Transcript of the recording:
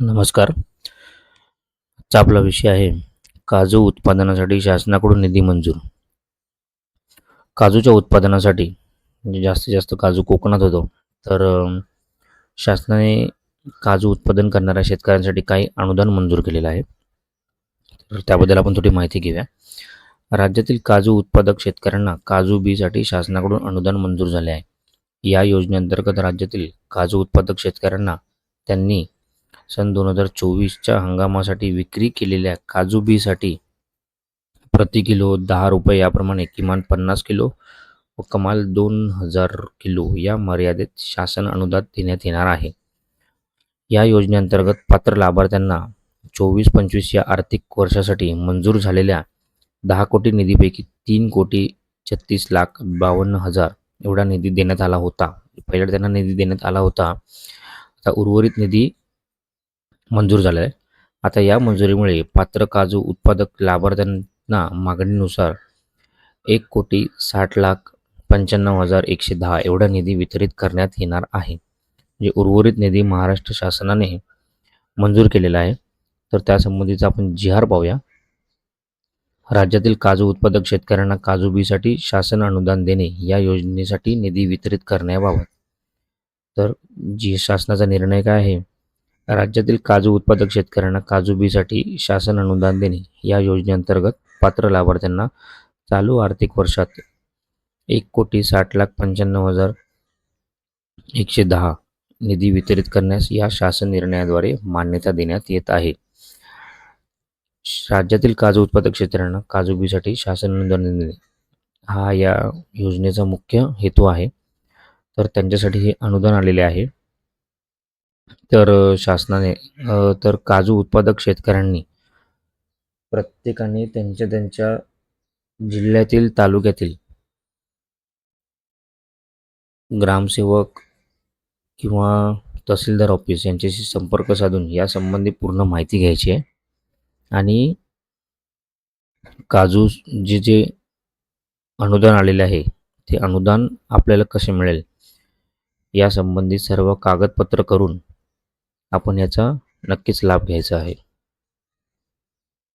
नमस्कार. आजचा आपला विषय आहे काजू उत्पादनासाठी शासनाकडून निधी मंजूर. काजूच्या उत्पादनासाठी म्हणजे जास्तीत जास्त काजू कोकणात होतो. तर शासनाने काजू उत्पादन करणाऱ्या शेतकऱ्यांसाठी काही अनुदान मंजूर केलेलं आहे. तर त्याबद्दल आपण थोडी माहिती घेऊया. राज्यातील काजू उत्पादक शेतकऱ्यांना काजू बीसाठी शासनाकडून अनुदान मंजूर झाले आहे. या योजनेअंतर्गत राज्यातील काजू उत्पादक शेतकऱ्यांना त्यांनी सन दोन हजार चोवीसच्या हंगामासाठी विक्री केलेल्या काजू बीसाठी प्रति किलो दहा रुपये याप्रमाणे किमान पन्नास किलो व कमाल दोन हजार किलो या मर्यादेत शासन अनुदान देण्यात येणार आहे. या योजनेअंतर्गत पात्र लाभार्थ्यांना चोवीस पंचवीस या आर्थिक वर्षासाठी मंजूर झालेल्या दहा कोटी निधीपैकी तीन कोटी छत्तीस लाख बावन्न हजार एवढा निधी देण्यात आला होता. पहिल्या त्यांना निधी देण्यात आला होता. आता उर्वरित निधी मंजूर झालं आहे. आता या मंजुरीमुळे पात्र काजू उत्पादक लाभार्थ्यांना मागणीनुसार एक कोटी साठ लाख पंच्याण्णव हजार एकशे दहा एवढा निधी वितरित करण्यात येणार आहे. जे उर्वरित निधी महाराष्ट्र शासनाने मंजूर केलेला आहे. तर त्यासंबंधीचा आपण जी आर पाहूया. राज्यातील काजू उत्पादक शेतकऱ्यांना काजू बीसाठी शासन अनुदान देणे या योजनेसाठी निधी वितरित करण्याबाबत. तर जी शासनाचा निर्णय काय आहे? राज्यातील काजू उत्पादक शेतकऱ्यांना काजू बीसाठी शासन अनुदान देणे या योजनेअंतर्गत पात्र लाभार्थ्यांना चालू आर्थिक वर्षात एक कोटी साठ लाख पंच्याण्णव हजार एकशे दहा निधी वितरित करण्यास या शासन निर्णयाद्वारे मान्यता देण्यात येत आहे. राज्यातील काजू उत्पादक शेतकऱ्यांना काजू बीसाठी शासन अनुदान देणे हा या योजनेचा मुख्य हेतू आहे. तर त्यांच्यासाठी हे अनुदान आलेले आहे. तर शासनाने तर काजू उत्पादक शेतकऱ्यांनी प्रत्येकाने त्यांच्या त्यांच्या जिल्ह्यातील तालुक्यातील ग्रामसेवक किंवा तहसीलदार ऑफिस यांच्याशी संपर्क साधून या संबंधी पूर्ण माहिती घ्यायची आहे. आणि काजू जे जे अनुदान आलेले आहे ते अनुदान आपल्याला कसे मिळेल? यासंबंधी सर्व कागदपत्र करून आपण याचा नक्कीच लाभ घ्यायचा आहे.